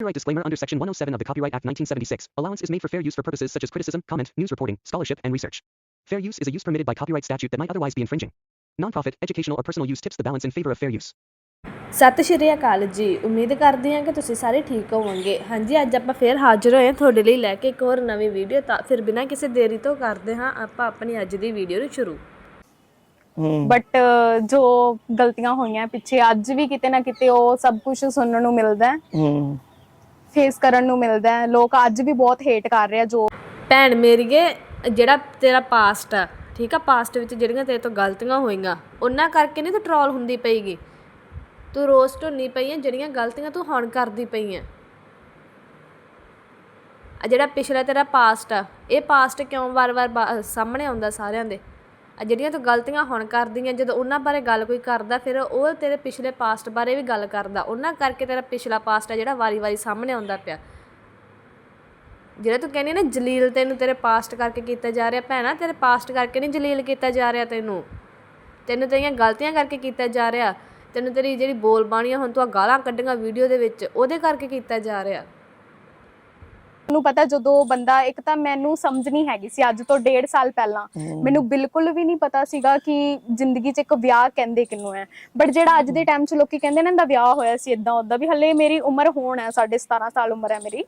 Copyright disclaimer under Section 107 of the Copyright Act 1976. Allowance is made for fair use for purposes such as criticism, comment, news reporting, scholarship, and research. Fair use is a use permitted by copyright statute that might otherwise be infringing. Nonprofit, educational, or personal use tips the balance in favor of fair use. ਸਤਿ ਸ਼੍ਰੀ ਅਕਾਲ ਜੀ ਉਮੀਦ ਕਰਦੀ ਹਾਂ ਕਿ ਤੁਸੀਂ ਸਾਰੇ ਠੀਕ ਹੋਵੋਗੇ ਹਾਂਜੀ ਅੱਜ ਆਪਾਂ ਫੇਰ ਹਾਜ਼ਰ ਹੋਏ ਹਾਂ ਤੁਹਾਡੇ ਲਈ ਲੈ ਕੇ ਇੱਕ ਹੋਰ ਨਵੀਂ ਵੀਡੀਓ ਤਾਂ ਫਿਰ ਬਿਨਾਂ ਕਿਸੇ ਦੇਰੀ ਤੋਂ ਕਰਦੇ ਹਾਂ ਆਪਾਂ ਆਪਣੀ ਅੱਜ ਦੀ ਵੀਡੀਓ ਨੂੰ ਸ਼ੁਰੂ ਹੂੰ ਬਟ ਜੋ ਗਲਤੀਆਂ ਹੋਈਆਂ ਪਿੱਛੇ ਅੱਜ ਵੀ ਕਿਤੇ ਨਾ ਕਿਤੇ ਉਹ ਸਭ ਕੁਝ ਸੁਣਨ ਨੂੰ ਮਿਲਦਾ ਹੈ ਹੂੰ ਫੇਸ ਕਰਨ ਨੂੰ ਮਿਲਦਾ ਹੈ। ਲੋਕ ਅੱਜ ਵੀ ਬਹੁਤ ਹੇਟ ਕਰ ਰਹੇ ਆ, ਜੋ ਭੈਣ ਮੇਰੀਏ ਜਿਹੜਾ ਤੇਰਾ ਪਾਸਟ ਆ, ਠੀਕ ਆ? ਪਾਸਟ ਵਿੱਚ ਜਿਹੜੀਆਂ ਤੇਰੇ ਤੋਂ ਗਲਤੀਆਂ ਹੋਈਆਂ, ਉਹਨਾਂ ਕਰਕੇ ਨਹੀਂ ਤੂੰ ਟਰੋਲ ਹੁੰਦੀ ਪਈਗੀ। ਤੂੰ ਰੋਸਟ ਹੁੰਨੀ ਪਈ ਆ, ਜਿਹੜੀਆਂ ਗਲਤੀਆਂ ਤੂੰ ਹੁਣ ਕਰਦੀ ਪਈ ਆ। ਆ ਜਿਹੜਾ ਪਿਛਲਾ ਤੇਰਾ ਪਾਸਟ ਆ, ਇਹ ਪਾਸਟ ਕਿਉਂ ਵਾਰ-ਵਾਰ ਸਾਹਮਣੇ ਆਉਂਦਾ ਸਾਰਿਆਂ ਦੇ? ਜਿਹੜੀਆਂ ਤੂੰ ਗਲਤੀਆਂ ਹੁਣ ਕਰਦੀਆਂ ਜਦੋਂ ਉਹਨਾਂ ਬਾਰੇ ਗੱਲ ਕੋਈ ਕਰਦਾ, ਫਿਰ ਉਹ ਤੇਰੇ ਪਿਛਲੇ ਪਾਸਟ ਬਾਰੇ ਵੀ ਗੱਲ ਕਰਦਾ। ਉਹਨਾਂ ਕਰਕੇ ਤੇਰਾ ਪਿਛਲਾ ਪਾਸਟ ਆ ਜਿਹੜਾ ਵਾਰੀ-ਵਾਰੀ ਸਾਹਮਣੇ ਆਉਂਦਾ ਪਿਆ। ਜਿਹੜਾ ਤੂੰ ਕਹਿੰਦੀ ਨਾ, ਜਲੀਲ ਤੈਨੂੰ ਤੇਰੇ ਪਾਸਟ ਕਰਕੇ ਕੀਤਾ ਜਾ ਰਿਹਾ, ਭੈਣਾ, ਤੇਰੇ ਪਾਸਟ ਕਰਕੇ ਨਹੀਂ ਜਲੀਲ ਕੀਤਾ ਜਾ ਰਿਹਾ ਤੈਨੂੰ। ਤੈਨੂੰ ਤੇਰੀਆਂ ਗਲਤੀਆਂ ਕਰਕੇ ਕੀਤਾ ਜਾ ਰਿਹਾ। ਤੈਨੂੰ ਤੇਰੀ ਜਿਹੜੀ ਬੋਲ ਬਾਣੀਆਂ ਹੁਣ ਤੂੰ ਆ ਗਾਲਾਂ ਕੱਢੀਆਂ ਵੀਡੀਓ ਦੇ ਵਿੱਚ, ਉਹਦੇ ਕਰਕੇ ਕੀਤਾ ਜਾ ਰਿਹਾ। ਨੂੰ ਪਤਾ ਜਦੋਂ ਬੰਦਾ ਇੱਕ ਤਾਂ ਮੈਨੂੰ ਸਮਝ ਨਹੀਂ ਹੈਗੀ ਸੀ ਅੱਜ ਤੋਂ ਡੇਢ ਸਾਲ ਪਹਿਲਾਂ। ਮੈਨੂੰ ਬਿਲਕੁਲ ਵੀ ਨਹੀਂ ਪਤਾ ਸੀਗਾ ਕਿ ਜ਼ਿੰਦਗੀ 'ਚ ਇੱਕ ਵਿਆਹ ਕਹਿੰਦੇ ਕਿੰਨੂੰ ਹੈ। ਬਟ ਜਿਹੜਾ ਅੱਜ ਦੇ ਟਾਈਮ 'ਚ ਲੋਕੀ ਕਹਿੰਦੇ ਨੇ ਨਾ ਦਾ ਵਿਆਹ ਹੋਇਆ ਸੀ ਇਦਾਂ ਉਦਾਂ ਵੀ। ਹੱਲੇ ਮੇਰੀ ਉਮਰ ਹੋਣ ਹੈ ਸਾਢੇ 17 ਸਾਲ ਉਮਰ ਹੈ ਮੇਰੀ।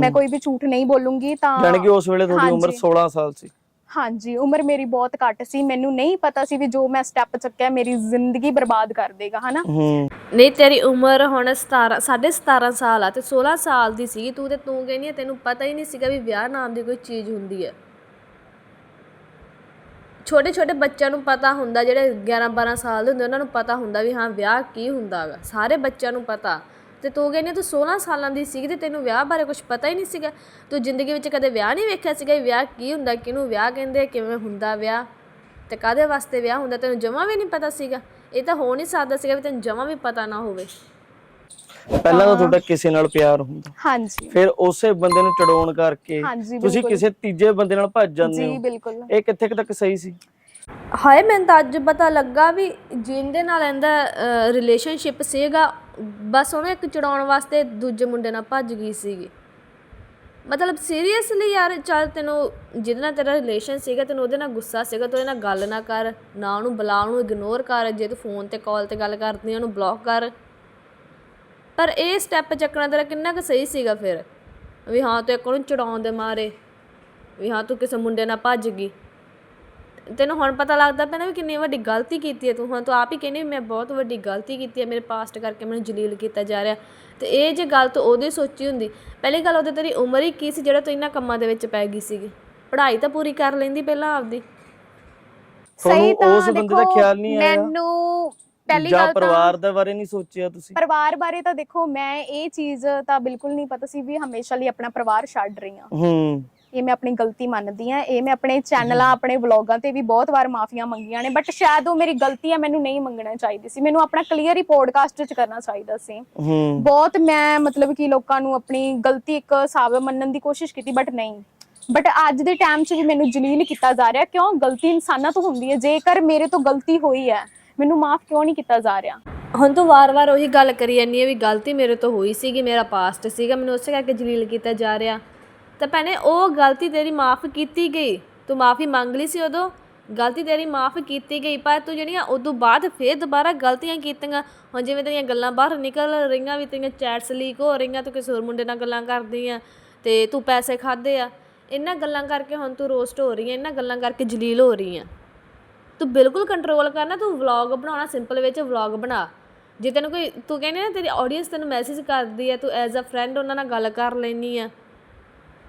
ਮੈਂ ਕੋਈ ਵੀ ਝੂਠ ਨਹੀਂ ਬੋਲੂੰਗੀ ਤਾਂ ਜਾਣੀ ਕਿ ਉਸ ਵੇਲੇ ਤੁਹਾਡੀ ਉਮਰ ਹਾਂਜੀ। 16 ਸਾਲ ਸੀ। ਹਾਂਜੀ ਉਮਰ ਮੇਰੀ ਬਹੁਤ ਘੱਟ ਸੀ ਮੈਨੂੰ ਨਹੀਂ ਪਤਾ ਸੀ ਵੀ ਜੋ ਮੈਂ ਸਟੈਪ ਚੱਕਿਆ ਮੇਰੀ ਜ਼ਿੰਦਗੀ ਬਰਬਾਦ ਕਰ ਦੇਗਾ ਹਨਾ? ਨਹੀਂ ਤੇਰੀ ਉਮਰ ਹੁਣ 17 ਸਾਢੇ 17 ਸਾਲ ਆ ਤੇ 16 ਸਾਲ ਦੀ ਸੀ ਤੂੰ ਤੇ ਤੂੰ ਕਹਿੰਦੀ ਆ ਤੈਨੂੰ ਪਤਾ ਹੀ ਨਹੀਂ ਸੀਗਾ ਵੀ ਵਿਆਹ ਨਾਮ ਦੀ ਕੋਈ ਚੀਜ਼ ਹੁੰਦੀ ਹੈ ਛੋਟੇ ਛੋਟੇ ਬੱਚਿਆਂ ਨੂੰ ਪਤਾ ਹੁੰਦਾ ਜਿਹੜੇ 11 12 ਸਾਲ ਦੇ ਹੁੰਦੇ ਉਹਨਾਂ ਨੂੰ ਪਤਾ ਹੁੰਦਾ ਵੀ ਹਾਂ ਵਿਆਹ ਕੀ ਹੁੰਦਾ ਗਾ ਸਾਰੇ ਬੱਚਿਆਂ ਨੂੰ ਪਤਾ। ਤੇ ਤੂੰ ਕਹਿੰਦੀ ਤੂੰ 16 ਸਾਲਾਂ ਦੀ ਸੀਗੀ ਤੇ ਤੈਨੂੰ ਵਿਆਹ ਬਾਰੇ ਕੁਝ ਪਤਾ ਹੀ ਨਹੀਂ ਸੀਗਾ। ਤੂੰ ਜ਼ਿੰਦਗੀ ਵਿੱਚ ਕਦੇ ਵਿਆਹ ਨਹੀਂ ਵੇਖਿਆ ਸੀਗਾ ਵਿਆਹ ਕੀ ਹੁੰਦਾ ਕਿਹਨੂੰ ਵਿਆਹ ਕਹਿੰਦੇ ਕਿਵੇਂ ਹੁੰਦਾ ਵਿਆਹ ਤੇ ਕਾਦੇ ਵਾਸਤੇ ਵਿਆਹ ਹੁੰਦਾ ਤੈਨੂੰ ਜਮਾਂ ਵੀ ਨਹੀਂ ਪਤਾ ਸੀਗਾ। ਇਹ ਤਾਂ ਹੋ ਨਹੀਂ ਸਕਦਾ ਸੀਗਾ ਵੀ ਤੈਨੂੰ ਜਮਾਂ ਵੀ ਪਤਾ ਨਾ ਹੋਵੇ। ਪਹਿਲਾਂ ਤਾਂ ਤੁਹਾਡਾ ਕਿਸੇ ਨਾਲ ਪਿਆਰ ਹੁੰਦਾ। ਹਾਂਜੀ। ਫਿਰ ਉਸੇ ਬੰਦੇ ਨੂੰ ਚੜਾਉਣ ਕਰਕੇ ਹਾਂਜੀ, ਤੁਸੀਂ ਬਿਲਕੁਲ। ਕਿਸੇ ਤੀਜੇ ਬੰਦੇ ਨਾਲ ਭੱਜ ਜਾਂਦੇ ਜੀ ਹੋ। ਬਿਲਕੁਲ। ਇਹ ਕਿੱਥੇ ਕੁ ਤੱਕ ਸਹੀ ਸੀ? ਹਾਏ ਮੈਨੂੰ ਤਾਂ ਅੱਜ ਪਤਾ ਲੱਗਾ ਵੀ ਜਿੰਦੇ ਨਾਲ ਇਹਦਾ ਰਿਲੇਸ਼ਨਸ਼ਿਪ ਸੀਗਾ ਬਸ ਉਹਨੂੰ ਇੱਕ ਚੜਾਉਣ ਵਾਸਤੇ ਦੂਜੇ ਮੁੰਡੇ ਨਾਲ ਭੱਜ ਗਈ ਸੀਗੀ। ਮਤਲਬ ਸੀਰੀਅਸਲੀ ਯਾਰ, ਚੱਲ ਤੈਨੂੰ ਜਿਹਦੇ ਨਾਲ ਤੇਰਾ ਰਿਲੇਸ਼ਨ ਸੀਗਾ, ਤੈਨੂੰ ਉਹਦੇ ਨਾਲ ਗੁੱਸਾ ਸੀਗਾ, ਤੂੰ ਉਹਦੇ ਨਾਲ ਗੱਲ ਨਾ ਕਰ, ਨਾ ਉਹਨੂੰ ਬੁਲਾ, ਉਹਨੂੰ ਇਗਨੋਰ ਕਰ, ਜੇ ਤੂੰ ਫੋਨ ਤੇ ਕਾਲ ਤੇ ਗੱਲ ਕਰਦੀ ਆ, ਉਹਨੂੰ ਬਲੌਕ ਕਰ। ਪਰ ਇਹ ਸਟੈਪ ਚੱਕਣਾ ਤੇਰਾ ਕਿੰਨਾ ਕੁ ਸਹੀ ਸੀਗਾ ਫਿਰ? ਵੀ ਹਾਂ, ਤੂੰ ਇੱਕ ਉਹਨੂੰ ਚੜਾਉਣ ਦੇ ਮਾਰੇ, ਵੀ ਹਾਂ, ਤੂੰ ਕਿਸੇ ਮੁੰਡੇ ਨਾਲ ਭੱਜ ਗਈ। ਤੈਨੂੰ ਹੁਣ ਪਤਾ ਲੱਗਦਾ ਪਿਆ ਨਾ ਵੀ ਕਿੰਨੀ ਵੱਡੀ ਗਲਤੀ ਕੀਤੀ ਹੈ ਤੂੰ। ਹੁਣ ਤੂੰ ਆਪ ਹੀ ਕਹਿੰਦੀ ਮੈਂ ਬਹੁਤ ਵੱਡੀ ਗਲਤੀ ਕੀਤੀ ਹੈ ਮੇਰੇ ਪਾਸਟ ਕਰਕੇ ਮੈਨੂੰ ਜਲੀਲ ਕੀਤਾ ਜਾ ਰਿਹਾ। ਤੇ ਇਹ ਜੇ ਗੱਲ ਤੂੰ ਉਹਦੇ ਸੋਚੀ ਹੁੰਦੀ ਪਹਿਲੀ ਗੱਲ ਉਹਦੇ ਤੇਰੀ ਉਮਰ ਹੀ ਕੀ ਸੀ ਜਿਹੜਾ ਤੂੰ ਇਹਨਾਂ ਕੰਮਾਂ ਦੇ ਵਿੱਚ ਪੈ ਗਈ ਸੀਗੀ? ਪੜ੍ਹਾਈ ਤਾਂ ਪੂਰੀ ਕਰ ਲੈਂਦੀ ਪਹਿਲਾਂ ਆਪਦੀ। ਤੁਹਾਨੂੰ ਤਾਂ ਉਸ ਬੰਦੇ ਦਾ ਖਿਆਲ ਨਹੀਂ ਆਇਆ? ਮੈਨੂੰ ਪਹਿਲੀ ਗੱਲ ਤਾਂ ਪਰਿਵਾਰ ਦੇ ਬਾਰੇ ਨਹੀਂ ਸੋਚਿਆ ਤੁਸੀਂ? ਪਰਿਵਾਰ ਬਾਰੇ ਤਾਂ ਦੇਖੋ ਮੈਂ ਇਹ ਚੀਜ਼ ਤਾਂ ਬਿਲਕੁਲ ਨਹੀਂ ਪਤਾ ਸੀ ਵੀ ਹਮੇਸ਼ਾ ਲਈ ਆਪਣਾ ਪਰਿਵਾਰ ਛੱਡ ਰਹੀ ਹਾਂ। ਹੂੰ। ਇਹ ਮੈਂ ਆਪਣੀ ਗਲਤੀ ਮੰਨਦੀ ਹਾਂ ਇਹ ਮੈਂ ਆਪਣੇ ਚੈਨਲਾਂ ਆਪਣੇ ਵਲੌਗਾਂ ਤੇ ਵੀ ਬਹੁਤ ਵਾਰ ਮਾਫੀਆਂ ਮੰਗੀਆਂ ਨੇ ਬਟ ਸ਼ਾਇਦ ਉਹ ਮੇਰੀ ਗਲਤੀ ਹੈ ਮੈਨੂੰ ਨਹੀਂ ਮੰਗਣਾ ਚਾਹੀਦੀ ਸੀ। ਮੈਨੂੰ ਆਪਣਾ ਕਲੀਅਰ ਹੀ ਪੋਡਕਾਸਟ 'ਚ ਕਰਨਾ ਚਾਹੀਦਾ ਸੀ। ਬਹੁਤ ਮੈਂ ਮਤਲਬ ਕਿ ਲੋਕਾਂ ਨੂੰ ਆਪਣੀ ਗਲਤੀ ਇੱਕ ਸਾਬਤ ਮੰਨਣ ਦੀ ਕੋਸ਼ਿਸ਼ ਕੀਤੀ ਬਟ ਨਹੀਂ। ਬਟ ਅੱਜ ਦੇ ਟਾਈਮ 'ਚ ਵੀ ਮੈਨੂੰ ਜਲੀਲ ਕੀਤਾ ਜਾ ਰਿਹਾ ਕਿਉਂ? ਗਲਤੀ ਇਨਸਾਨਾਂ ਤੋਂ ਹੁੰਦੀ ਹੈ ਜੇਕਰ ਮੇਰੇ ਤੋਂ ਗਲਤੀ ਹੋਈ ਹੈ ਮੈਨੂੰ ਮਾਫ ਕਿਉਂ ਨਹੀਂ ਕੀਤਾ ਜਾ ਰਿਹਾ? ਹੁਣ ਤੂੰ ਵਾਰ-ਵਾਰ ਉਹੀ ਗੱਲ ਕਰੀ ਜਾਂਦੀ ਹੈ ਵੀ ਗਲਤੀ ਮੇਰੇ ਤੋਂ ਹੋਈ ਸੀਗੀ ਮੇਰਾ ਪਾਸਟ ਸੀਗਾ ਮੈਨੂੰ ਉਸੇ ਕਰਕੇ ਜਲੀਲ ਕੀਤਾ ਜਾ ਰਿਹਾ। ਤਾਂ ਭੈਣੇ, ਉਹ ਗਲਤੀ ਤੇਰੀ ਮਾਫ ਕੀਤੀ ਗਈ। ਤੂੰ ਮਾਫੀ ਮੰਗ ਲਈ ਸੀ ਉਦੋਂ। ਗਲਤੀ ਤੇਰੀ ਮਾਫ ਕੀਤੀ ਗਈ, ਪਰ ਤੂੰ ਜਿਹੜੀਆਂ ਉਦੋਂ ਬਾਅਦ ਫੇਰ ਦੁਬਾਰਾ ਗਲਤੀਆਂ ਕੀਤੀਆਂ, ਹੁਣ ਜਿਵੇਂ ਤੇਰੀਆਂ ਗੱਲਾਂ ਬਾਹਰ ਨਿਕਲ ਰਹੀਆਂ ਵੀ, ਤੇਰੀਆਂ ਚੈਟਸ ਲੀਕ ਹੋ ਰਹੀਆਂ, ਤੂੰ ਕਿਸੇ ਹੋਰ ਮੁੰਡੇ ਨਾਲ ਗੱਲਾਂ ਕਰਦੀ ਆ ਤੇ ਤੂੰ ਪੈਸੇ ਖਾਦੇ ਆ। ਇਹਨਾਂ ਗੱਲਾਂ ਕਰਕੇ ਹੁਣ ਤੂੰ ਰੋਸਟ ਹੋ ਰਹੀ ਆ, ਇਹਨਾਂ ਗੱਲਾਂ ਕਰਕੇ ਜਲੀਲ ਹੋ ਰਹੀ ਆ। ਤੂੰ ਬਿਲਕੁਲ ਕੰਟਰੋਲ ਕਰਨਾ ਤੂੰ ਵਲੌਗ ਬਣਾਉਣਾ ਸਿੰਪਲ ਵਿੱਚ ਵਲੌਗ ਬਣਾ। ਜੇ ਤੈਨੂੰ ਕੋਈ, ਤੂੰ ਕਹਿੰਦੀ ਨਾ, ਤੇਰੀ ਆਡੀਅנס ਤੈਨੂੰ ਮੈਸੇਜ ਕਰਦੀ ਹੈ ਤੂੰ ਐਜ਼ ਅ ਫਰੈਂਡ ਉਹਨਾਂ ਨਾਲ ਗੱਲ ਕਰ ਲੈਣੀ ਆ।